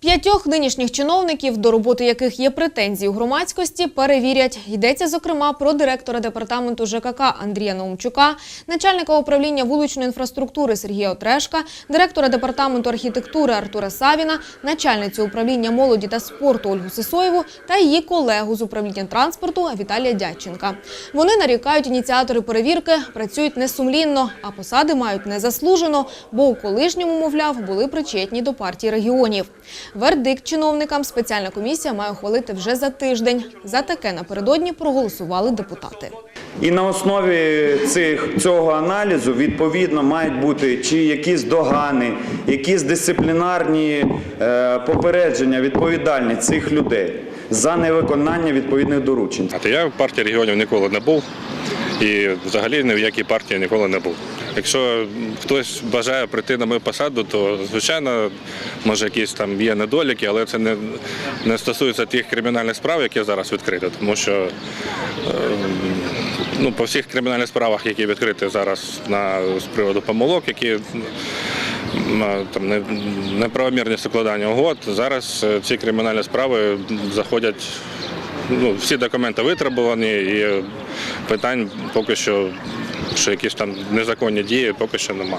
П'ятьох нинішніх чиновників, до роботи яких є претензії у громадськості, перевірять. Йдеться, зокрема, про директора департаменту ЖКК Андрія Наумчука, начальника управління вуличної інфраструктури Сергія Отрешка, директора департаменту архітектури Артура Савіна, начальницю управління молоді та спорту Ольгу Сисоєву та її колегу з управління транспорту Віталія Дядченка. Вони нарікають ініціатори перевірки, працюють несумлінно, а посади мають незаслужено, бо у колишньому, мовляв, були причетні до партії регіонів. Вердикт чиновникам спеціальна комісія має ухвалити вже за тиждень. За таке напередодні проголосували депутати. І на основі цих, цього аналізу відповідно мають бути чи якісь догани, якісь дисциплінарні е, попередження відповідальні цих людей за невиконання відповідних доручень. А то я в партії регіонів ніколи не був і взагалі ні в якій партії ніколи не був. Якщо хтось бажає прийти на мою посаду, то звичайно, може якісь там є недоліки, але це не, не стосується тих кримінальних справ, які зараз відкриті, тому що е, ну, по всіх кримінальних справах, які відкриті зараз на з приводу помилок, які там не- неправомірні складання угод, зараз е, ці кримінальні справи заходять ну, всі документи витребувані і питань поки що, що якісь там незаконні дії, поки що немає.